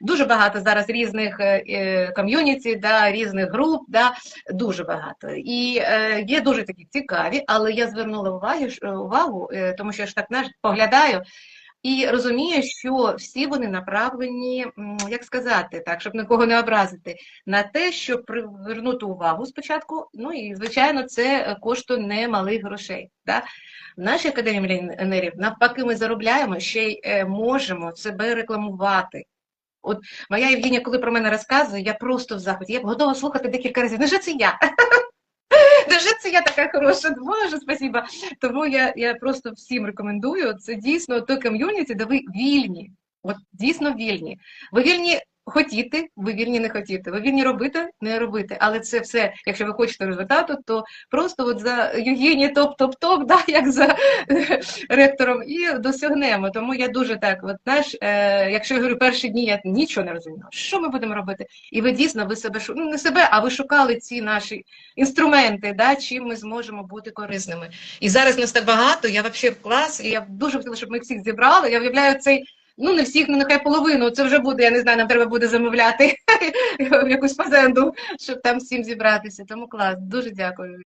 Дуже багато зараз різних е, е, ком'юніті, да, різних груп, да, дуже багато. І е, є дуже такі цікаві, але я звернула увагу, увагу е, тому що я ж так поглядаю і розумію, що всі вони направлені, як сказати, так, щоб нікого не образити, на те, щоб привернути увагу спочатку. Ну і звичайно, це коштує немалих грошей. Да? В нашій академії мільйонерів навпаки, ми заробляємо ще й можемо себе рекламувати. От моя Євгенія, коли про мене розказує, я просто в захваті. Я готова слухати декілька разів. Невже це я? Невже це я така хороша? Боже, спасіба. Тому я, я просто всім рекомендую. Це дійсно той ком'юніті, де ви вільні. От дійсно вільні. Ви вільні хотіти, ви вільні не хотіти. Ви вільні робити, не робити. Але це все, якщо ви хочете результату, то просто от за Євгенії топ-топ-топ, да, як за ректором, і досягнемо. Тому я дуже так, от знаєш, е, якщо я говорю перші дні, я нічого не розумію. Що ми будемо робити? І ви дійсно ви себе ну не себе, а ви шукали ці наші інструменти, да, чим ми зможемо бути корисними. І зараз нас так багато, я взагалі клас, і я дуже хотіла, щоб ми всіх зібрали. Я уявляю цей. Ну, не всіх, ну нехай половину. Це вже буде, я не знаю, нам треба буде замовляти якусь фазенду, щоб там всім зібратися. Тому клас, дуже дякую.